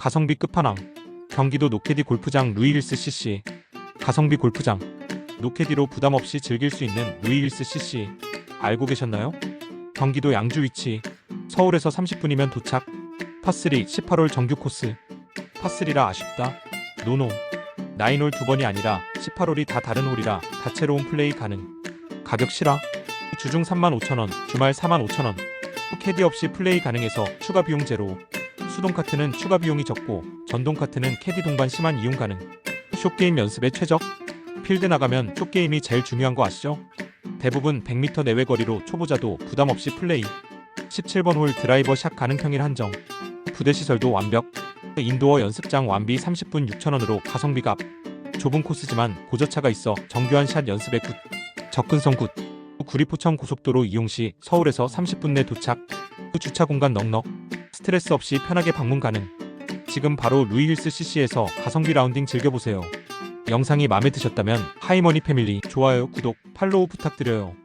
가성비 끝판왕 경기도 노케디 골프장 루이힐스 CC 가성비 골프장 노케디로 부담 없이 즐길 수 있는 루이힐스 CC 알고 계셨나요? 경기도 양주 위치 서울에서 30분이면 도착. 파3 18홀 정규 코스. 파3라 아쉽다. 노노. 나인홀 두 번이 아니라 18홀이 다 다른 홀이라 다채로운 플레이 가능. 가격 실화? 주중 35,000원 주말 45,000원. 캐디 없이 플레이 가능해서 추가 비용 제로 수동 카트는 추가 비용이 적고 전동 카트는 캐디 동반 심한 이용 가능. 숏게임 연습에 최적. 필드 나가면 숏게임이 제일 중요한 거 아시죠? 대부분 100m 내외 거리로 초보자도 부담 없이 플레이. 17번 홀 드라이버 샷 가능 평일 한정. 부대 시설도 완벽. 인도어 연습장 완비 30분 6,000원으로 가성비가 앞. 좁은 코스지만 고저차가 있어 정교한 샷 연습에 굿. 접근성 굿. 구리포천 고속도로 이용 시 서울에서 30분 내 도착. 주차 공간 넉넉. 스트레스 없이 편하게 방문 가능. 지금 바로 루이힐스 CC에서 가성비 라운딩 즐겨보세요. 영상이 마음에 드셨다면 하이머니 패밀리 좋아요, 구독, 팔로우 부탁드려요.